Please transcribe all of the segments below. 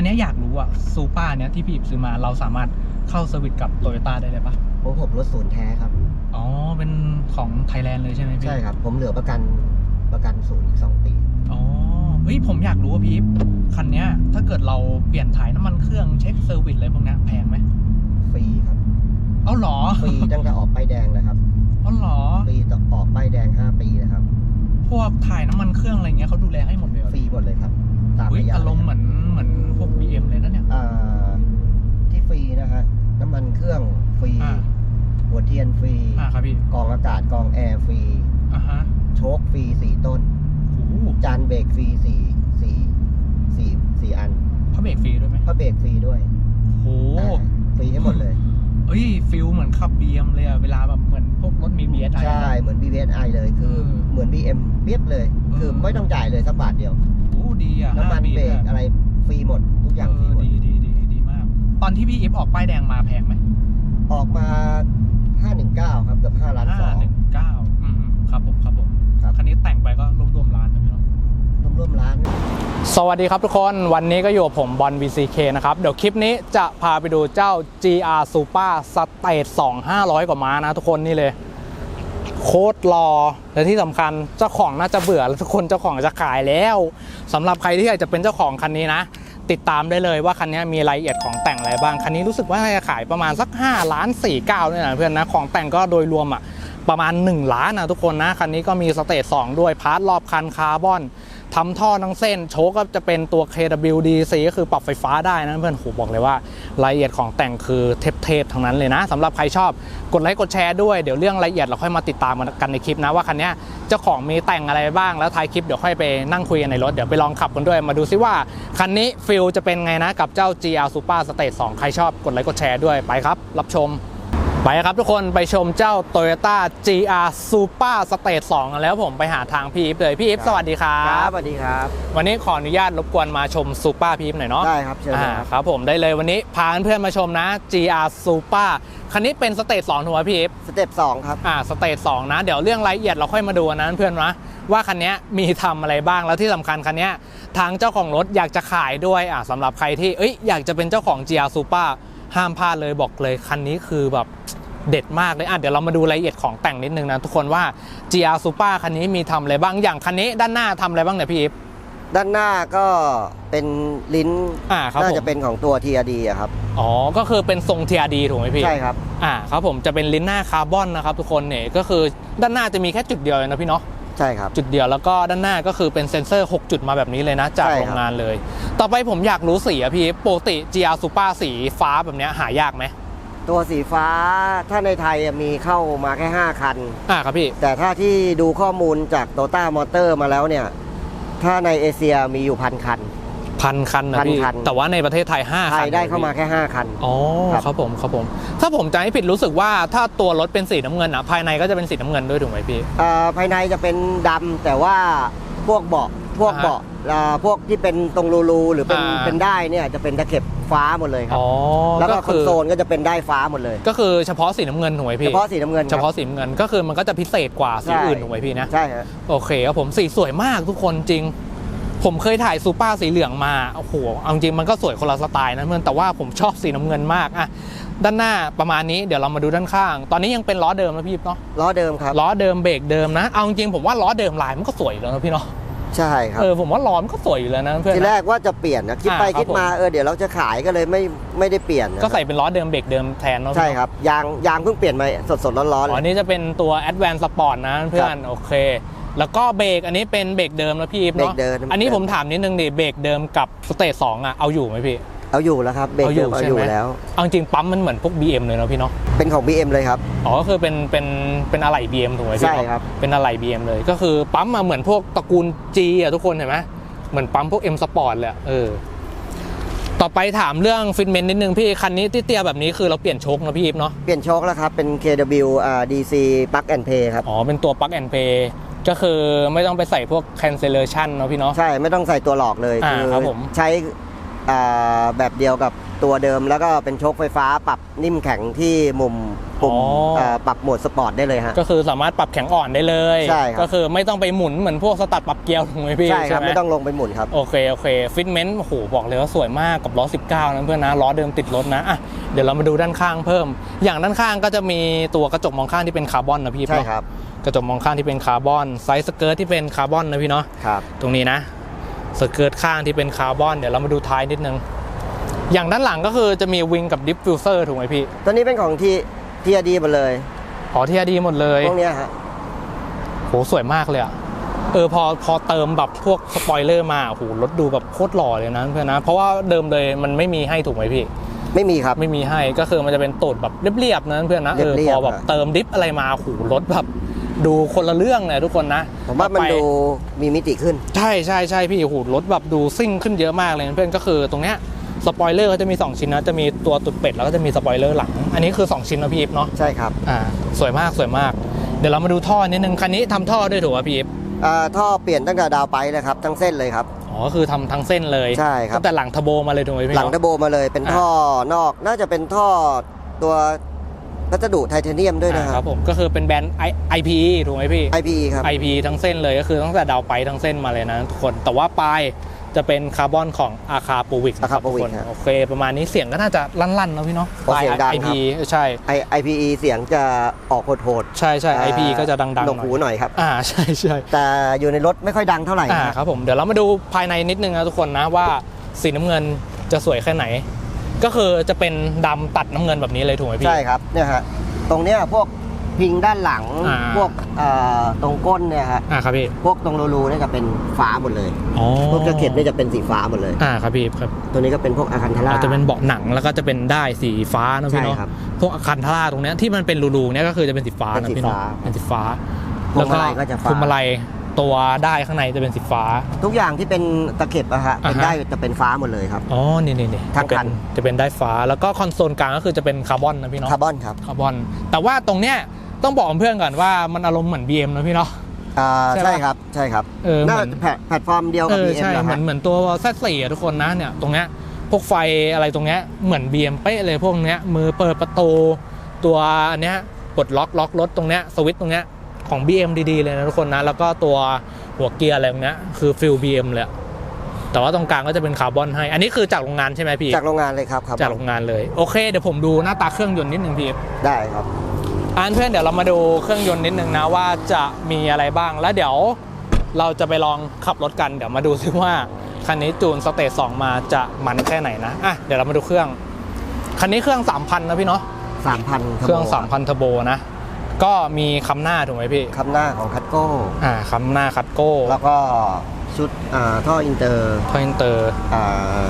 อันเนี้ยอยากรู้อะซูเปอร์เนี้ยที่พี่อิบซื้อมาเราสามารถเข้าสวิตกับโตโยต้าได้เลยปะผมผมรถศูนย์แท้ครับ อ๋อ เป็นของไทยแลนด์เลยใช่ไหมพี่ใช่ครับ ผมเหลือประกันประกันศูนย์อีกสองปี อ๋อเฮ้ยผมอยากรู้ว่าพี่อิบคันเนี้ยถ้าเกิดเราเปลี่ยนถ่ายน้ำมันเครื่องเช็คเซอร์วิสอะไรพวกเนี้ยแพงไหมฟรีครับเอ้าเหรอฟรีตั้งแต่ออกป้ายแดงเลยครับเอ้าเหรอฟรีต่อออกป้ายแดง5ปีนะครับ พวกถ่ายน้ำมันเครื่องอะไรเงี้ยเขาดูแลให้หมดเลยเหรอฟรีหมดเลยครับตามเฮ้ยระยะอารมณ์เหมือน เหมือนพวก BM เลยนะเนี่ย อ่าที่ฟรีนะฮะน้ำมันเครื่องฟรี อ่า หัวเทียนฟรี อ่าครับพี่กรองอากาศกรองแอร์ฟรี อ่าฮะโชคฟรีสี่ต้น โอ้โหจานเบรกฟรีสี่สี่สี่สี่อันพระเบรกฟรีด้วยไหมพระเบรกฟรีด้วยโอ้โหอ่าฟรีให้หมดเลย เอ้ยฟิลเหมือนขับ BM เลยอะเวลาแบบเหมือนพวกรถมี BSI ใช่ เหมือน BVSI เลยคือเออเหมือน BM เปียบเลยคือเออไม่ต้องจ่ายเลยสักบาทเดียว โอ้ดีอะน้ำมัน5ปีเบรด้วกยอะไรฟ รีหมด ทุกอย่างฟรีหมดเดีดีดีดีมาก ตอนที่พี่อิฟออกป้ายแดงมาแพงไหมออกมา 519 ครับเกือบ5ล้านสห้าองหนึ่งเก้าอืมๆครับผมครับผมครับคันนี้แต่งไปก็รวมๆล้านนะพี่เนาะ ร่วมๆล้าน สวัสดีครับทุกคนวันนี้ก็อยู่กับผมบอล VCK นะครับ เดี๋ยวคลิปนี้จะพาไปดูเจ้า GR Super Stage 2 500 กว่าม้านะทุกคนนี่เลย โคตรรอและที่สำคัญเจ้าของน่าจะเบื่อแล้วทุกคนเจ้าของจะขายแล้วสำหรับใครที่อยากจะเป็นเจ้าของคันนี้นะ ติดตามได้เลยว่าคันนี้มีรายละเอียดของแต่งอะไรบ้างคันนี้รู้สึกว่าจะขายประมาณสัก5ล้าน4 9เนี่ยนะเพื่อนนะของแต่งก็โดยรวมอะประมาณ 1 ล้านนะทุกคนนะคันนี้ก็มีสเตจ2ด้วยพาร์ทรอบคันคาร์บอน ทำท่อทั้งเส้น โชคก็จะเป็นตัว KWDC ก็คือปรับไฟฟ้าได้นะเพื่อนโหบอกเลยว่ารายละเอียดของแต่งคือเทพๆทั้งนั้นเลยนะสำหรับใครชอบกดไลค์กดแชร์ด้วยเดี๋ยวเรื่องรายละเอียดเราค่อยมาติดตามกันในคลิปนะว่าคันนี้เจ้าของมีแต่งอะไรบ้างแล้วท้ายคลิปเดี๋ยวค่อยไปนั่งคุยกันในรถเดี๋ยวไปลองขับกันด้วยมาดูซิว่าคันนี้ฟิลจะเป็นไงนะกับเจ้า GR Super Stage 2 ใครชอบกดไลค์กดแชร์ด้วยไปครับ รับชม ไปครับทุกคนไปชมเจ้า Toyota GR Super Stage 2กันแล้วผมไปหาทางพี่อีฟเลย พี่อีฟสวัสดีครัครับบ สวัสดีครับ วันนี้ขออนุญาตรบกวนมาชมซูเปอร์พีฟหน่อยเนาะได้ครับเชิญอ่าครับ ครับผมได้เลยวันนี้พาเพื่อนๆมาชมนะ GR Super คันนี้เป็นสเตจ2ถูกไหมพี่เอฟสเต็ป2ครับ อ่าสเตจ2นะ เดี๋ยวเรื่องรายละเอียดเราค่อยมาดูนะเพื่อนนะว่าคันนี้มีทำอะไรบ้างแล้วที่สำคัญคันนี้ทางเจ้าของรถอยากจะขายด้วยอ่าสำหรับใครที่เอ้ยอยากจะเป็นเจ้าของ GR Super ห้ามพลาดเลยบอกเลยคันนี้คือแบบเด็ดมากเลยอะเดี๋ยวเรามาดูรายละเอียดของแต่งนิดนึงนะทุกคนว่า GR Super คันนี้มีทำอะไรบ้างอย่างคันนี้ด้านหน้าทำอะไรบ้างเนี่ยพี่อีฟด้านหน้าก็เป็นลิ้นอ่าครับน่าผมจะเป็นของตัว TRD อะครับอ๋อก็คือเป็นทรง TRD ถูกไหมพี่ใช่ครับอ่าครับผมจะเป็นลิ้นหน้าคาร์บอนนะครับทุกคนเนี่ยก็คือด้านหน้าจะมีแค่จุดเดียวเลยนะพี่เนาะ ใช่ครับ จุดเดียวแล้วก็ด้านหน้าก็คือเป็นเซ็นเซอร์ 6 จุดมาแบบนี้เลยนะ จากใช่โรครับงงานเลย ต่อไปผมอยากรู้สีอะพี่ปกติ GR Super สีฟ้าแบบเนี้ยหายากไหมตัวสีฟ้าถ้าในไทยอะมีเข้ามาแค่ 5 คัน อ่าครับพี่ แต่ถ้าที่ดูข้อมูลจากโตต้ามอเตอร์มาแล้วเนี่ย ถ้าในเอเชียมีอยู่พันคัน พันคันนะพี่พันคัน แต่ว่าในประเทศไทย5ไทคันยได้เข้ามาแค่ 5 คัน อ๋อครับ ครับผมครับผม ถ้าผมจำไม่ผิดรู้สึกว่าถ้าตัวรถเป็นสีน้ำเงินอะภายในก็จะเป็นสีน้ำเงินด้วยถูกไหมพี่อ่าภายในจะเป็นดำแต่ว่าพวกเบาะพวกอ่าฮะเบาะอ่าพวกที่เป็นตรงรูๆหรือเป็นอ่า เป็นได้เนี่ยจะเป็นตะเข็บฟ้าหมดเลยครับ อ๋อแล้วก็คคือนโซลก็จะเป็นได้ฟ้าหมดเลย ก็คือเฉพาะสีน้ำเงินถูกไหมเฉพี่ พาะสีน้ำเงินคเฉรับพาะสีน้ำเงินก็คือมันก็จะพิเศษกว่าสีใช่ อื่นถูกไหมพี่นะ ใช่ฮะ โอเคครับผมสีสวยมากทุกคนจริง ผมเคยถ่ายซูเปอร์สีเหลืองมา โอ้โห เอาจริงมันก็สวยคนละสไตล์นะเพื่อน แต่ว่าผมชอบสีน้ำเงินมากอะด้านหน้าประมาณนี้เดี๋ยวเรามาดูด้านข้าง ตอนนี้ยังเป็นล้อเดิมนะพี่เนาะ ล้อเดิมครับ ล้อเดิมเบรกเดิมนะ เอาจริงผมว่าล้อเดิมลายมันก็สวยอยู่แล้วนะพี่เนาะ ใช่ครับ เออผมว่าล้อมันก็สวยอยู่แล้วนะเพื่อนทีนะแรกว่าจะเปลี่ยนนะคิดไปอ่าครับคิดมาเออเดี๋ยวเราจะขายก็เลยไม่ไม่ได้เปลี่ยนนะก็ใส่เป็นล้อเดิมเบรกเดิมแทนเนาะ ใช่ครับ ยางยางเพิ่งเปลี่ยนมาสดสดๆร้อนๆอ๋อเลอัยนนี้จะเป็นตัว Advanced Sport นะเพื่อน โอเค แล้วก็เบรกอันนี้เป็นเบรกเดิมแล้วพี่อีฟเบรกเนาะเดิม อันนี้ผมถามนิดนึงดิเบรกเดิมกับสเตจสองอะเอาอยู่ไหมพี่ เอาอยู่แล้วครับเบรกเอาอยู่เดิมเอาใช่อยู่ไหม แล้ว เอาจริงปั๊มมันเหมือนพวก BM เลยเนาะพี่เนาะเป็นของ BM เลยครับ อ๋อก็คือเป็นเป็นเป็นอะไหล่ BM ถูกไหมพี่ใช่ครับ เป็นอะไหล่ BM เลยก็คือปั๊มมาเหมือนพวกตระกูล G อะทุกคนเห็นไหมเหมือนปั๊มพวก M Sport เลยอะเออต่อไปถามเรื่องฟิตเมนต์นิดนึงพี่คันนี้ที่เตี้ยแบบนี้คือเราเปลี่ยนโชคนะพี่อีฟเนาะ เปลี่ยนโชคแล้วครับ เป็น KW อ่า DC Plug and Play ครับ อ๋อ เป็นตัว plug and play ก็คือไม่ต้องไปใส่พวก cancellation เนาะพี่เนาะ ใช่ ไม่ต้องใส่ตัวหลอกเลยอ่าคืครับผม ใช้อ่า แบบเดียวกับตัวเดิมแล้วก็เป็นโชคไฟฟ้าปรับนิ่มแข็งที่มุมปุ่มอ๋ออ่าปรับโหมดสปอร์ตได้เลยฮะ ก็คือสามารถปรับแข็งอ่อนได้เลยใช่ครับ ก็คือไม่ต้องไปหมุนเหมือนพวกสตัดปรับเกียร์ถูกไหมพี่ใช่ครับหไม่ต้องลงไปหมุนครับ โอเคโอเคฟิตเมนต์โอ้โหบอกเลยว่าสวยมากกับล้อ 19นะเพื่อนนะล้อเดิมติดรถนะอะเดี๋ยวเรามาดูด้านข้างเพิ่ม อย่างด้านข้างก็จะมีตัวกระจกมองข้างที่เป็นคาร์บอนนะพี่ใช่เนาะครับกระจกมองข้างที่เป็นคาร์บอนไซส์สเกิร์ตที่เป็นคาร์บอนนะพี่เนาะ ครับ ตรงนี้นะ สเกิร์ตข้างที่เป็นคาร์บอน เดี๋ยวเรามาดูท้ายนิดนึง อย่างด้านหลังก็คือจะมีวิงกับดิฟฟิวเซอร์ถูกไหมพี่ ตัวนี้เป็นของที่ทีดีหมดเลยอ๋อที่ดีหมดเลยพวกเนี้ยฮะโหสวยมากเลยอะเออพอพอเติมแบบพวกสปอยเลอร์มาโอ้โหรถดูแบบโคตรหล่อเลยนะเพื่อนนะ เพราะว่าเดิมเลยมันไม่มีให้ถูกไหมพี่ ไม่มีครับ ไม่มีให้ก็คือมันจะเป็นตูดแบบเรียบๆนะเพื่อนนะเออเรีพยบอๆแบบอะเติมดิฟอะไรมาโอ้โหรถแบบ ดูคนละเรื่องเลยทุกคนนะผมว่ามันต่อไปดูมีมิติขึ้น ใช่ใช่ใช่พี่โอ้โหรถแบบดูซิ่งขึ้นเยอะมากเลยนะเพื่อนก็คือตรงเนี้ยสปอยเลอร์ก็จะมี 2 ชิ้นนะ จะมีตัวตุดเป็ดแล้วก็จะมีสปอยเลอร์หลัง อันนี้คือ 2 ชิ้นนะพี่อิฟเนาะใช่ครับอ่าสวยมากสวยมาก เดี๋ยวเรามาดูท่อนิดนึงคันนี้ทำท่อด้วยถูกป่ะพี่อิฟอ่าท่อเปลี่ยนตั้งแต่ดาวไปเลยครับทั้งเส้นเลยครับอ๋อก็คือทำทั้งเส้นเลยใช่ครับตั้งแต่หลังทะโบมาเลยถูกไหมพี่หลังเนาะเทอร์โบมาเลยเป็นอ่าท่อนอก น่าจะเป็นท่อตัว วัสดุไทเทเนียมด้วยนะอ่าคครัรับบผมก็คือเป็นแบรนด์ I- IPE ถูกไหมพี่ IPE ครับ IP ทั้งเส้นเลยก็คือตั้งแต่ดาวไปทั้งเส้นมาเลยนะทุกคน แต่ว่าปลายจะเป็นคาร์บอนของอาคาโปวิกนะครับ Aca ทุก Povik คนครับโอเค ประมาณนี้เสียงก็น่าจะลั่นๆนะพี่เนาะโอ้เสียงดัง IP ครับใช่ไอ IPE เสียงจะออกโหดใช่ใช่ ๆ IP ก็จะดังๆหหนน่วกอหูยหน่อยครับ อ่าใช่ใช่แต่อยู่ในรถไม่ค่อยดังเท่าไหร่อ่านะครับครับผมเดี๋ยวเรามาดูภายในนิดนึงนะทุกคนนะว่าสีน้ำเงินจะสวยแค่ไหน ก็คือจะเป็นดำตัดน้ำเงินแบบนี้เลยถูกไหมพี่ ใช่ครับเนี่ยฮะตรงเนี้ยพวกพิงด้านหลังอ่า พวกเอ่อตรงก้นเนี่ยฮะอ่าครับพี่พวกตรงรูๆเนี่ยจะเป็นฟ้าหมดเลย อ๋อพวกกระเข็บเนี่ยจะเป็นสีฟ้าหมดเลย อ่าครับพี่ครับตัวนี้ก็เป็นพวกอาคันทาร่าอาจจะเป็นเบาะหนังแล้วก็จะเป็นได้ายสีฟ้านะพี่เนาะใช่ครับพวกอาคันทาร่าตรงเนี้ยที่มันเป็นรูๆเนี่ยก็คือจะเป็นสีฟ้าเป็นนะสีพี่เนาะฟ้าเป็นสีฟ้าพวงมาลัยก็จะฟ้า พวงมาลัย ตัวได้ายข้างในจะเป็นสีฟ้า ทุกอย่างที่เป็นตะเข็บอะฮะเป็นอ่าฮะได้จะเป็นฟ้าหมดเลยครับ อ๋อ นี่นี่นี่ทั้งจะเป็คันจะเป็นได้ายฟ้าแล้วก็คอนโซลกลางก็คือจะเป็นคาร์บอนนะพี่เนาะคาร์บอนครับคาร์บอน แต่ว่าตรงเนี้ยต้องบอกเพื่อนก่อนว่ามันอารมณ์เหมือน BM นะพี่เนาะอ่าใช่ปะใช่ครับใช่ครับเออเหมืน่าอนแพลแพลตฟอร์มเดียวเอกับอ BM ใช่นะเหมือฮะนเหมือนตัว Z4 อะทุกคนนะเนี่ยตรงเนี้ยพวกไฟอะไรตรงเนี้ยเหมือน BM เป๊ะเลยพวกเนี้ยมือเปิดประตูตัวอันเนี้ยปลดล็อกล็อกรถตรงเนี้ยสวิตช์ตรงเนี้ย ของ BM ดีๆเลยนะทุกคนนะ แล้วก็ตัวหัวเกียร์อะไรตรงเนี้ยคือฟิล BM เลยอะแต่ว่าตรงกลางก็จะเป็นคาร์บอนให้ อันนี้คือจากโรงงานใช่ไหมพี่ จากโรงงานเลยครับครับจากโรงงานเลย โอเค เดี๋ยวผมดูหน้าตาเครื่องยนต์นิดนึงพี่ได้ครับอันเพื่อนเดี๋ยวเรามาดูเครื่องยนต์นิดนึงนะว่าจะมีอะไรบ้าง แล้วเดี๋ยวเราจะไปลองขับรถกัน เดี๋ยวมาดูซิว่าคันนี้จูนสเตจสองมาจะมันแค่ไหนนะ อะเดี๋ยวเรามาดูเครื่อง คันนี้เครื่อง 3,000 นะพี่เนาะ3,000เครื่อง3,000เทอร์โบนะ ก็มีคำหน้าถูกไหมพี่คำหน้าของคัตโก้อ่าคำหน้าคัตโก้แล้วก็ชุดอ่าท่ออินเตอร์ทอยนเตอร์อ่า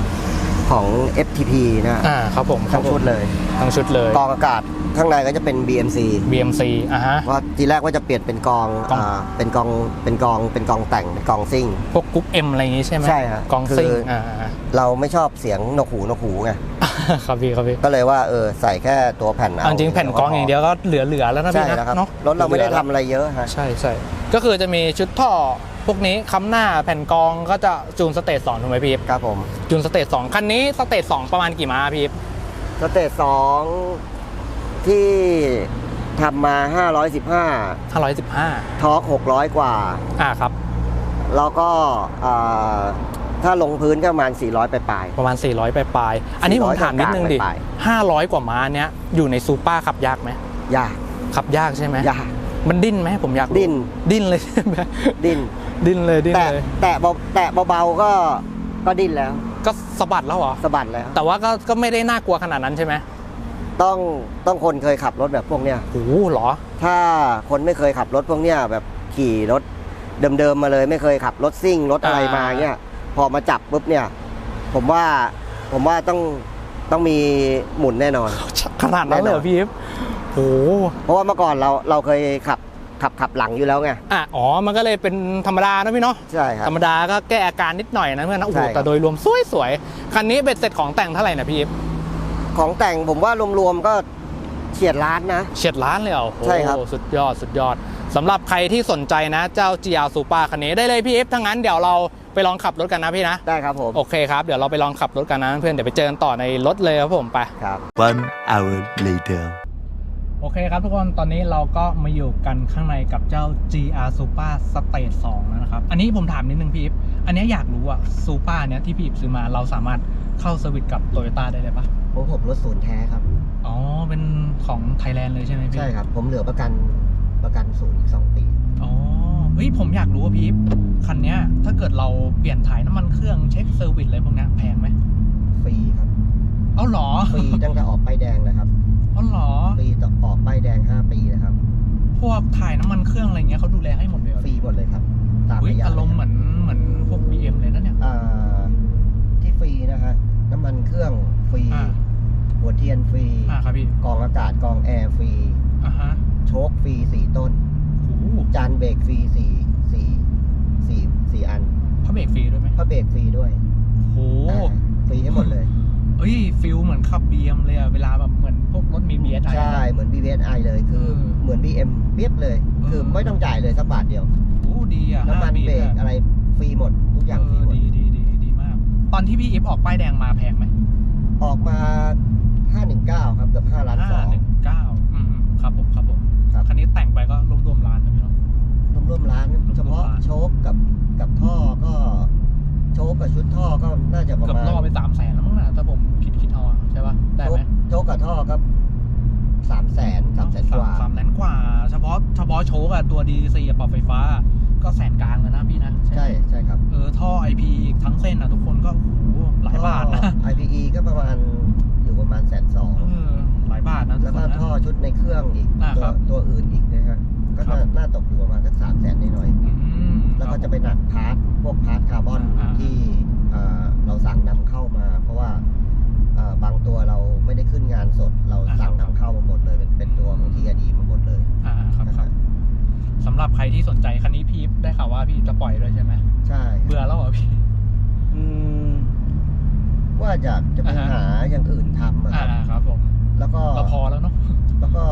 ของ FTP นะอ่าครับผมครัทั้บงผมชุดเลยทั้งชุดเลยกองอากาศข้างในก็จะเป็น BMC BMC อะฮะเพราะทีแรกว่าจะเปลี่ยนเป็นกองกองอ่าเป็นกองเป็นกองเป็นกองแต่งเป็นกองซิ่งพวกกรุ๊ปเอ็มอะไรอย่างงี้ใช่ไหมใช่ฮะกองซิ่งคืออ่อ่าเราไม่ชอบเสียงนกหูนกหูไง ครับพี่ครับพี่ก็เลยว่าเออใส่แค่ตัวแผ่นเอาเอาจริงแผ่นกรองอย่างเดียวก็เหลือๆแล้วนะใช่พี่แล้วครับนะเนาะรถเราไม่ได้หลือๆทำอะไรเยอะฮะใช่ใช่ก็คือจะมีชุดท่อพวกนี้ค้ำหน้าแผ่นกรองก็จะจูนสเตจสองถูกไหมพี่ครับผมจูนสเตจสองคันนี้สเตจสองประมาณกี่ม้าพี่สเตจสองที่ทำมา 515ห้าร้อยสิบห้าทอร์ก600 กว่า อ่าครับ แล้วก็อ่า ถ้าลงพื้นก็ประมาณ 400 ไปปลาย ประมาณ 400ปลายปลายๆอันนี้ผมถามนิดนึงดิกลาง500 กว่าม้าเนี้ยอยู่ในซูเปอร์ขับยากไหมๆยาก ขับยากใช่ไหมยาก มันดิ้นไหมผมอยากรู้ดิ้น ดิ้นเลยใช่ไหมดิ้น ดิ้นเลยดิ้นแตะเลย แตะเบาแตะเบาๆก็ก็ดิ้นแล้ว ก็สะบัดแล้วเหรอสะบัดแล้ว แต่ว่าก็ก็ไม่ได้น่ากลัวขนาดนั้นใช่ไหมต้องต้องคนเคยขับรถแบบพวกเนี้ยโอ้โหเหรอ ถ้าคนไม่เคยขับรถพวกเนี้ยแบบขี่รถเดิมๆมาเลยไม่เคยขับรถซิ่งรถอะไรอ่ามมาเงี้ย พอมาจับปุ๊บเนี่ย ผมว่าผมว่าต้องต้องมีหมุนแน่นอน ขนาดนั้นเลยเหรอพี่โอ้โหเพราะว่าเมื่อก่อนเราเราเคยขับขับขับหลังอยู่แล้วไงอะอ๋อ มันก็เลยเป็นธรรมดานะพี่เนาะใช่ครับธรรมดาก็แก้อาการนิดหน่อยนะเพื่อนนะโอ้โหใช่ครับแต่โดยรวมสวยๆคันนี้เบ็ดเสร็จของแต่งเท่าไหร่นะพี่ของแต่งผมว่ารวมๆก็เฉียดล้านนะเฉียดล้านเลยเหรอโอ้โหใช่ครับสุดยอดสุดยอด สำหรับใครที่สนใจนะเจ้า GR Super คันนี้ได้เลยพี่เอฟถ้างั้นเดี๋ยวเราไปลองขับรถกันนะพี่นะ ได้ครับผม โอเคครับเดี๋ยวเราไปลองขับรถกันนะเพื่อนเดี๋ยวไปเจอกันต่อในรถเลยครับผมไป ครับ One hour later. โอเคครับทุกคนตอนนี้เราก็มาอยู่กันข้างในกับเจ้า GR Super Stage 2แล้วนะครับ อันนี้ผมถามนิดนึงพี่อิฟอันนี้อยากรู้อะ Super เนี้ยที่พี่อิฟซื้อมาเราสามารถเข้าสวิตช์กับ Toyota ได้เลยปะผมผมรถศูนย์แท้ครับ อ๋อ เป็นของไทยแลนด์เลยใช่ไหมพี่ ใช่ครับ ผมเหลือประกัน ประกันศูนย์อีกสองปีอ๋อเฮ้ยผมอยากรู้ว่าพี่อิฟคันเนี้ย ถ้าเกิดเราเปลี่ยนถ่ายน้ำมันเครื่องเช็คเซอร์วิสอะไรพวกเนี้ยแพงไหมฟรีครับเอ้าเหรอฟรีตั้งแต่ออกป้ายแดงเลยครับเอ้าเหรอฟรีต่อออกป้ายแดง5ปีนะครับ พวกถ่ายน้ำมันเครื่องอะไรเงี้ยเขาดูแลให้หมดเลยเหรอฟรีหมดเลยครับตามเฮ้ยระยะอารมณ์เหมือนเหมือนพวก BM เลยนะเนี่ยอ่าที่ฟรีนะฮะน้ำมันเครื่องฟรีอ่าหัวเทียนฟรีอ่าครับพี่กรองอากาศกรองแอร์ฟรีอ่าฮะโชคฟรีสี่ต้น โอ้โหจานเบรกฟรีสี่สี่สี่สี่อันพระเบรกฟรีด้วยไหมพระเบรกฟรีด้วยโอ้โหอ่าฟรีให้หมดเลย เอ้ยฟิลเหมือนขับ BM เลยอะเวลาแบบเหมือนพวกรถมี BSI ใช่เหมือน BVSI เลยคือเออเหมือน BM เปียบเลยคือเออไม่ต้องจ่ายเลยสักบาทเดียว โอ้ดีอะน้ำมัน5ปีเบรกด้วยอะไรฟรีหมด ทุกอย่างฟรีหมด เดีดีดีดีมาก ตอนที่พี่อิฟออกป้ายแดงมาแพงไหมออกมา 519 ครับเกือบ5ล้านสห้าองหนึ่งเก้าอืมอืมครับผมครับผม ครับคันนี้แต่งไปก็รวมๆล้านนะพี่เนาะ ร่วมๆล้านเฉพาะล้านโชคกับกับท่อก็โชคกับชุดท่อก็น่าจะประเกือบมาณล่อไปสามแสนแล้วมั้งนะถ้าผมคิดคิดเอาอะใช่ปะได้โชไหมคโชคกับท่อก็สามแสนสามแสนกว่า สามแสนกว่า เฉพาะเฉพาะโชคอะตัวดีซีปรับไฟฟ้า ก็แสนกลางแล้วนะพี่นะใช่ไหมใช่ครับเออท่อไอพีทั้งเส้นอะทุกคนก็โอ้โหหลายบาทนะท่อ IPE ก็ประมาณอยู่ประมาณแสนสอง เออ หลายบาทนะทุแล้กวคก็นนะ ท่อชุดในเครื่องอีกอ่าตัวครับตัวอื่นอีกนะฮะก็ครัน่าบน่าตกอยู่ประมาณสักสามแสนหน่อยอืมๆแล้วก็จะไปหนักพาร์ทพวกพาร์ทคาร์บอนอ่าที่เอ่อเราสั่งนำเข้ามา เพราะว่าเอ่อบางตัวเราไม่ได้ขึ้นงานสดเราสั่งนำเข้ามาหมดเลยเป็นเป็นตัวของทีอดีมาหมดเลยอ่าครับนะครัฮะบสำหรับใครที่สนใจคันนี้พี่ได้ข่าวว่าพี่จะปล่อยด้วยใช่ไหมใช่เบื่อแล้วเหรอพี่ อืมว่าจะจะไปอ่าฮะ หาอย่างอื่นทำอะคอ่ารับครับผม แล้วก็เราพอแล้วเนาะแล้วก็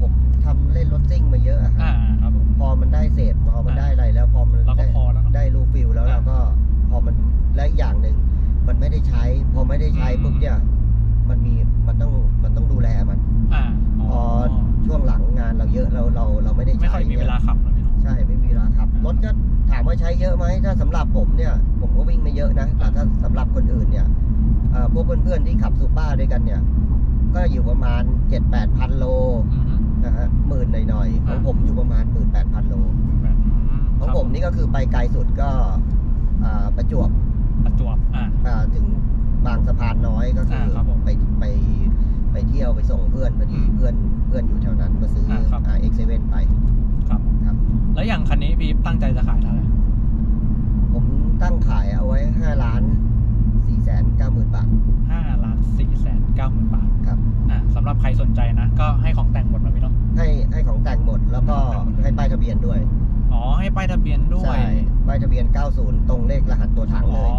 ผมทำเล่นรถซิ่งมาเยอะอะฮะอ่าครับผม พอมันได้เศษพอมันอ่าได้อะไรแล้วพอมันเราก็ได้พอแล้วเนาะได้รูฟิลแล้วอ่า เราก็พอมันและอีกอย่างหนึ่งมันไม่ได้ใช้ พอไม่ได้ใช้อืมปุ๊บเนี่ยมันมีมันต้องมันต้องดูแลมัน อ่าพอช่วงหลังงานเราเยอะเราเราเราไม่ได้ไม่ใช้ค่อยมีเวลาขับนะพี่เนาะ ใช่ไม่มีเวลาขับอ่ารถก็ถามว่าใช้เยอะไหมถ้าสำหรับผมเนี่ย ผมก็วิ่งไม่เยอะนะแต่อ่าถ้าสำหรับคนอื่นเนี่ยเอ่อพวกเพื่อนๆที่ขับซูเปอร์ด้วยกันเนี่ย ก็อยู่ประมาณ 7-8พันโลอือฮึ นะฮะหมื่นหน่อยๆ ของอ่า ผมอยู่ประมาณ 18,000 โลแบบอืของผมนี่ก็คือไปไกลสุดก็อ่าประจวบประจวบอ่า อ่าถึงบางสะพานน้อยก็คืออ่าครับผมไปไปไปเที่ยวไปส่งเพื่อนพอดีอืมเพื่อนเพื่อนอยู่แถวนั้นมาซื้ออ่าครับอ่าเอ็กเซเว่นไป ครับ ครับ แล้วอย่างคันนี้พี่ตั้งใจจะขายเท่าไหร่ผมตั้งขายเอาไว้ 5 ล้าน 4แสน9หมื่นบาทห้าล้านสี่แสนเก้าหมื่นบาทครับอ่าสำหรับใครสนใจนะ ก็ให้ของแต่งหมดมาพี่เนาะให้ให้ของแต่งหมดแล้วก็ของแต่งหมดเลยให้ป้ายทะเบียนด้วยอ๋อให้ป้ายทะเบียนด้วยใช่ป้ายทะเบียน 90 ตรงเลขรหัสตัวถังอ๋เลอย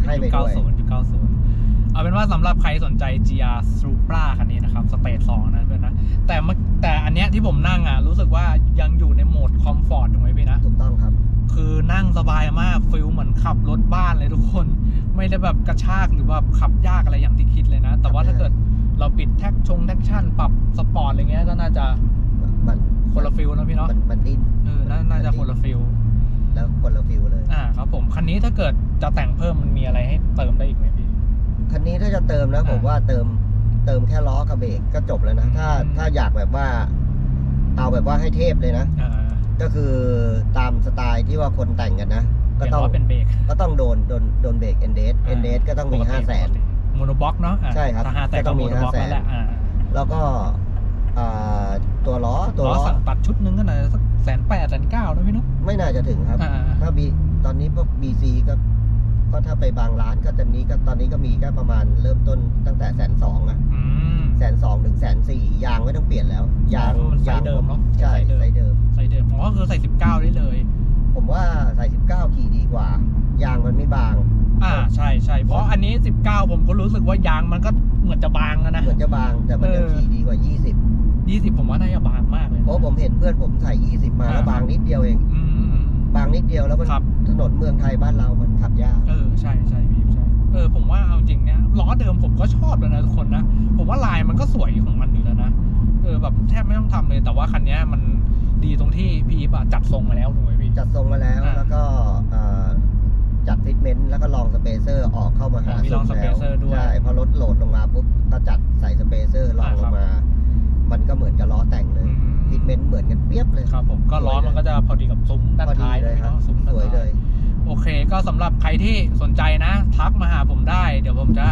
เป็นให้ไปยุคด้วย90ยุค90เอาเป็นว่าสำหรับใครสนใจ GR Supra คันนี้นะครับสเตจ2นะเพื่อนนะแต่เมื่อแต่อันเนี้ยที่ผมนั่งอะรู้สึกว่ายังอยู่ในโหมดคอมฟอร์ตถูกไหมพี่ บายมากฟิลเหมือนขับรถบ้านเลยทุกคน ไม่ได้แบบกระชากหรือว่าขับยากอะไรอย่างที่คิดเลยนะ แต่ว่าถ้าเกิดเราปิดแท็กชงแท็กชั่นปรับสปอร์ตอะไรเงี้ยก็น่าจะมันคนละฟิลนะพี่เนาะมันมันดิ้นเออนาน่าจะคนละฟิลแล้วคนละฟิลเลยอ่าครับผมคันนี้ถ้าเกิดจะแต่งเพิ่มมันมีอะไรให้เติมได้อีกไหมพี่คันนี้ถ้าจะเติมนะอ่าผมว่าเติมเติมแค่ล้อกับเบรกก็จบแล้วนะ ถ้าอืมถ้าอยากแบบว่า เอาแบบว่าให้เทพเลยนะอ่า ก็คือตามสไตล์ที่ว่าคนแต่งกันนะเปก็ลี่ยนต้องล้อเป็นเบรกก็ต้องโดนโดนโดนเบรกเอนเดสเอนเดสก็ต้องมีห้าแสนโมโนบ็อกเนาะอ่าใช่ครับถ้าห้าแสนก็ต้ก็องโมมีโนบ็อก500,000แล้วแหละอ่าแล้วก็อ่าตัวล้อตัวล้อล้อสั่งตัดชุดหนึงก็น่าจะสักแสนแปดแสนเก้านะพี่เนาะไม่น่าจะถึงครับอ่าถ้าบีตอนนี้พวกบีซีก็ก็ถ้าไปบางร้านก็จะนี้ก็ตอนนี้ก็มีก็ประมาณเริ่มต้นตั้งแต่แสนสองอะอืมแสนสองถึงแสนสี่ยางไม่ต้องเปลี่ยนแล้ว ยางอ๋อมันไซส์ยางเดิมเนอะใช่ไซส์เดิมไซส์ เดิมใส่เดิมอ๋อก็คือใส่สิบเก้าได้เลย ผมว่าใส่19ขี่ดีกว่า ยางมันไม่บาง อ่าใช่ใช่เพราะอันนี้สิบเก้าผมก็รู้สึกว่ายางมันก็เหมือนจะบางอะนะเหมือนจะบางแต่มันจะเออขี่ดีกว่า 20ยี่สิบผมว่าน่าจะบางมากเลยนะเพราะผมเห็นเพื่อนผมใส่ 20 มาแล้วอ่าบางนิดเดียวเองอืมอืมอืม บางนิดเดียวแล้วมันครับ ถนนเมืองไทยบ้านเรามันขับยาก เออใช่ใช่พี่ใช่เออผมว่าเอาจริงเนี่ยล้อเดิมผมก็ชอบแล้วนะทุกคนนะ ผมว่าลายมันก็สวยของมันอยู่แล้วนะเออแบบแทบไม่ต้องทำเลยแต่ว่าคันเนี้ยมัน ดีตรงที่พี่อีฟอะจัดทรงมาแล้วถูกไหมพี่ จัดทรงมาแล้วอ่า แล้วก็เอ่อจัดฟิตเมนต์แล้วก็ลองสเปเซอร์ออกเข้ามาหาอ๋อมีลองซุ้สเปเซอร์ด้วยใช่พอรถโหลดลงมาปุ๊บก็จัดใส่สเปเซอร์ลองอ่าลครังบมา มันก็เหมือนกับล้อแต่งเลยอืมฟิตเมนต์เหมือนกันเปียบเลยครับผมก็ล้อมันก็จะพอดีกับซุ้มด้านพอดีท้ายเลยครับเนาะซุ้มด้านสวยเลท้าย ย โอเคก็สำหรับใครที่สนใจนะ ทักมาหาผมได้ เดี๋ยวผมจะ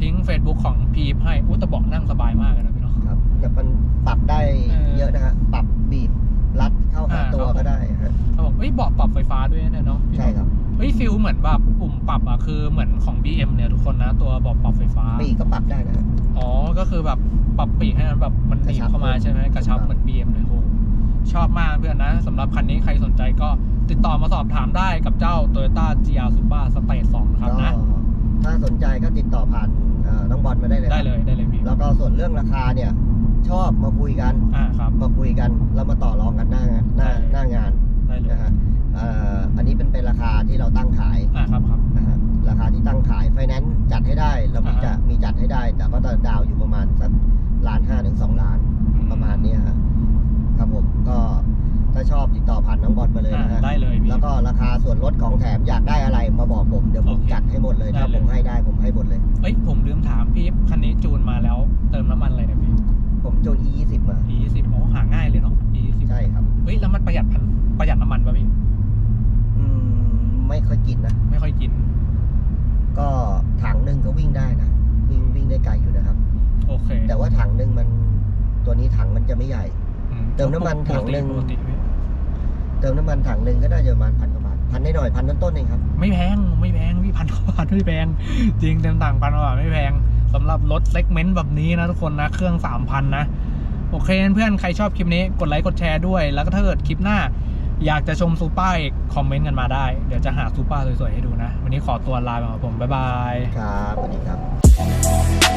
ทิ้ง Facebook ของพีฟให้ อุ้ยแต่เบอกนั่งสบายมากเลยนะพี่เนาะ ครับแต่มันปรับได้เออเยอะนะฮะ ปรับบีบ รัดเข้าหาอ่าตัวครับผมก็ได้ฮะเขาบอกเอ้ยเบอกปรับไฟฟ้าด้วยเนี่ยเนาะพี่ใช่เนาะครับเฮ้ยฟิลเหมือนแบบปุ่มปรับอะคือเหมือนของ BM เนี่ยทุกคนนะตัวเบอกปรับไฟฟ้าปีกก็ปรับได้นะฮะอ๋อก็คือแบบปรับปีกให้มันแบบมันหนีบกระชับเข้ามาใช่ไหมกระชับครับเหมือน BM เลยโหชอบมากเพื่อนนะสำหรับคันนี้ใครสนใจก็ติดต่อมาสอบถามได้กับเจ้า Toyota GR Super Stage 2นะครับก็นะถ้าสนใจก็ติดต่อผ่านเอ่อน้องบอลมาได้เลยได้เลยได้เลยพี่แล้วก็ส่วนเรื่องราคาเนี่ย ชอบมาคุยกัน อ่าครับ มาคุยกันแล้วมาต่อรองกันหน้างานหน้าได้เลยหน้างานได้เลยนะฮะเอ่ออันนี้เป็นเป็นราคาที่เราตั้งขายอ่าครับครับ นะฮะราคาที่ตั้งขายไฟแนนซ์จัดให้ได้เรามีอ่าฮะ จะมีจัดให้ได้ แต่ก็จะดาวอยู่ประมาณสักล้านห้าถึงสองล้าน ประมาณเนี้ยฮะครับผมก็ถ้าชอบติดต่อผ่านน้องบอลมาเลยอ่านะฮะได้เลยพี่ แล้วก็ราคาส่วนลดของแถมอยากได้อะไรมาบอกผมเดี๋ยวผมโอเคจัดให้หมดเลยได้ถ้าเลยผมให้ได้ผมให้หมดเลย เอ้ยผมลืมถามพี่คันนี้จูนมาแล้ว เติมน้ำมันอะไรเนี่ยพี่ ผมโจน E 2 0 มา E สิบโอ้หาง่ายเลยเนาะ E สิบใช่ครับ เฮ้ยแล้วมันประหยัดพันประหยัดน้ำมันป่ะพี่อืมไม่ค่อยกินนะ ไม่ค่อยกิน ก็ถังหนึ่งก็วิ่งได้นะ วิ่งวิ่งได้ไกลอยู่นะครับ โอเคแต่ว่าถังหนึ่งมันตัวนี้ถังมันจะไม่ใหญ่ อืเติมน้ำมันถังหนึ่ง ปกติพี่เติมน้ำมันถังหนึ่งก็น่าจะประมาณพันกว่าบาทพันได้หน่อยพันต้นๆเองครับ ไม่แพงไม่แพงพี่พันกว่าบาทไม่แพง จริงเต็มต่างพันกว่าบาทไม่แพง สำหรับรถเซกเมนต์แบบนี้นะทุกคนนะ เครื่องสามพันนะ โอเคเพื่อนใครชอบคลิปนี้กดไลค์กดแชร์ด้วย แล้วก็ถ้าเกิดคลิปหน้าอยากจะชมซูเปอร์อีกคอมเมนต์กันมาได้ เดี๋ยวจะหาซูเปอร์สวยๆให้ดูนะ วันนี้ขอตัวลาไปก่อนครับผม บ๊ายบาย ครับสวัสดีครับ